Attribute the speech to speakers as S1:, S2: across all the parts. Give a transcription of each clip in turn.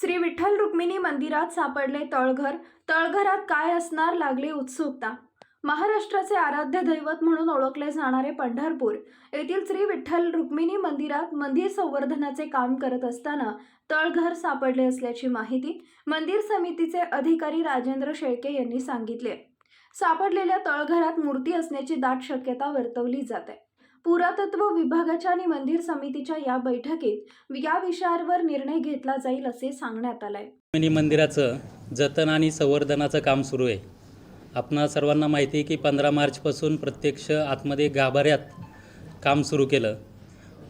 S1: श्री विठ्ठल रुक्मिणी मंदिरात सापडले तळघर. तळघरात काय असणार लागली उत्सुकता. महाराष्ट्राचे आराध्य दैवत म्हणून ओळखले जाणारे पंढरपूर. येथील श्री विठ्ठल रुक्मिणी मंदिरात मंदिर संवर्धनाचे काम करत असताना तळघर सापडले असल्याची माहिती मंदिर समितीचे अधिकारी राजेंद्र शेळके यांनी सांगितले. सापडलेल्या तळघरात मूर्ती असण्याची दाट शक्यता वर्तवली जाते. पुरातत्व विभागाच्या आणि मंदिर समितीच्या या बैठकीत या विषयावर निर्णय घेतला जाईल असे सांगण्यात आलंय.
S2: मिनी मंदिराचं जतन आणि संवर्धनाचं काम सुरू आहे. आपणा सर्वांना माहिती आहे की पंधरा मार्चपासून प्रत्यक्ष आतमध्ये गाभाऱ्यात काम सुरू केलं.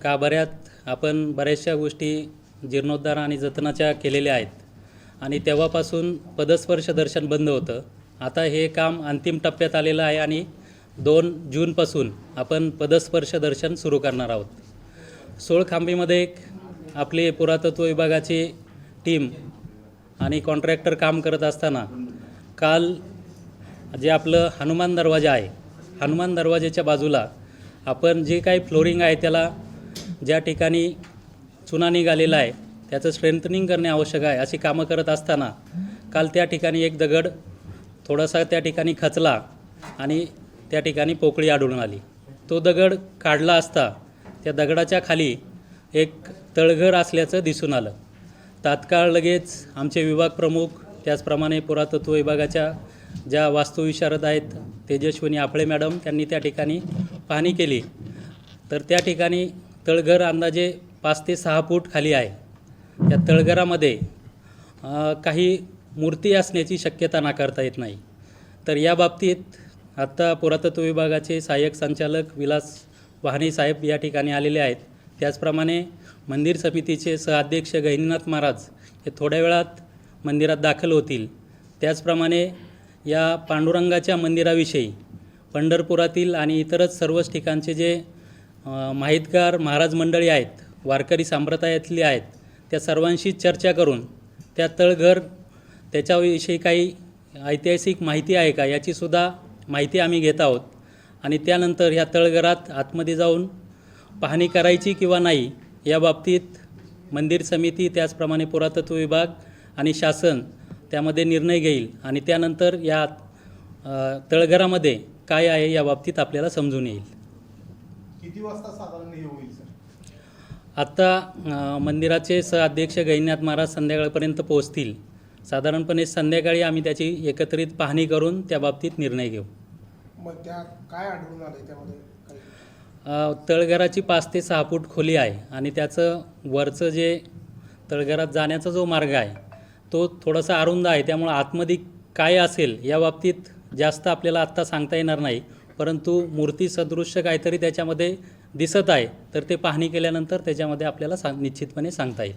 S2: गाभाऱ्यात आपण बऱ्याचशा गोष्टी जीर्णोद्धार आणि जतनाच्या केलेल्या आहेत. आणि तेव्हापासून पदस्पर्श दर्शन बंद होतं. आता हे काम अंतिम टप्प्यात आलेलं आहे आणि दोन जूनपासून आपण पदस्पर्श दर्शन सुरू करणार आहोत. सोळखांबीमध्ये एक आपली पुरातत्व विभागाची टीम आणि कॉन्ट्रॅक्टर काम करत असताना काल जे आपलं हनुमान दरवाजा आहे हनुमान दरवाजाच्या बाजूला आपण जे काही फ्लोरिंग आहे त्याला ज्या ठिकाणी चुना निघालेला आहे त्याचं स्ट्रेंथनिंग करणे आवश्यक आहे अशी कामं करत असताना काल त्या ठिकाणी एक दगड थोडासा त्या ठिकाणी खचला आणि त्या ठिकाणी पोकळी आढळून आली. तो दगड काढला असता त्या दगडाच्या खाली एक तळघर असल्याचं दिसून आलं. तात्काळ लगेच आमचे विभाग प्रमुख त्याचप्रमाणे पुरातत्व विभागाच्या ज्या वास्तुविशारद आहेत तेजस्विनी आपळे मॅडम त्यांनी त्या ठिकाणी पाहणी केली. तर त्या ठिकाणी तळघर अंदाजे पाच ते सहा फूट खाली आहे. त्या तळघरामध्ये काही मूर्ती असण्याची शक्यता नाकारता येत नाही. तर या बाबतीत आत्ता पुरातत्व विभागाचे सहाय्यक संचालक विलास वाहने साहेब या ठिकाणी आलेले आहेत. त्याचप्रमाणे मंदिर समितीचे सहअध्यक्ष गहिनीनाथ महाराज हे थोड्या वेळात मंदिरात दाखल होतील. त्याचप्रमाणे या पांडुरंगाच्या मंदिराविषयी पंढरपुरातील आणि इतरच सर्वच ठिकाणचे जे माहितगार महाराज मंडळी आहेत वारकरी संप्रदायातली आहेत त्या सर्वांशी चर्चा करून त्या तळघर त्याच्याविषयी काही ऐतिहासिक माहिती आहे का? याचीसुद्धा माहिती आम्ही घेत आहोत. आणि त्यानंतर ह्या तळघरात आतमध्ये जाऊन पाहणी करायची किंवा नाही या बाबतीत मंदिर समिती त्याचप्रमाणे पुरातत्व विभाग आणि शासन त्यामध्ये निर्णय घेईल आणि त्यानंतर या तळघरामध्ये काय आहे या बाबतीत आपल्याला समजून येईल.
S3: किती वाजता साधारण हे होईल सर?
S2: आत्ता मंदिराचे सहअध्यक्ष गैनीनाथ महाराज संध्याकाळपर्यंत पोहोचतील. साधारणपणे संध्याकाळी आम्ही त्याची एकत्रित पाहणी करून त्या बाबतीत निर्णय घेऊ.
S3: मग त्या काय आढळून त्यामध्ये
S2: अ, तळघराची पाच ते सहा फूट खोली आहे आणि त्याचं वरचं जे तळघरात जाण्याचा जो मार्ग आहे तो थोडासा अरुंद आहे. त्यामुळं आतमध्ये काय असेल या बाबतीत जास्त आपल्याला आत्ता सांगता येणार नाही. परंतु मूर्ती सदृश्य काहीतरी त्याच्यामध्ये दिसत आहे तर ते पाहणी केल्यानंतर त्याच्यामध्ये आपल्याला सांग निश्चितपणे सांगता येईल.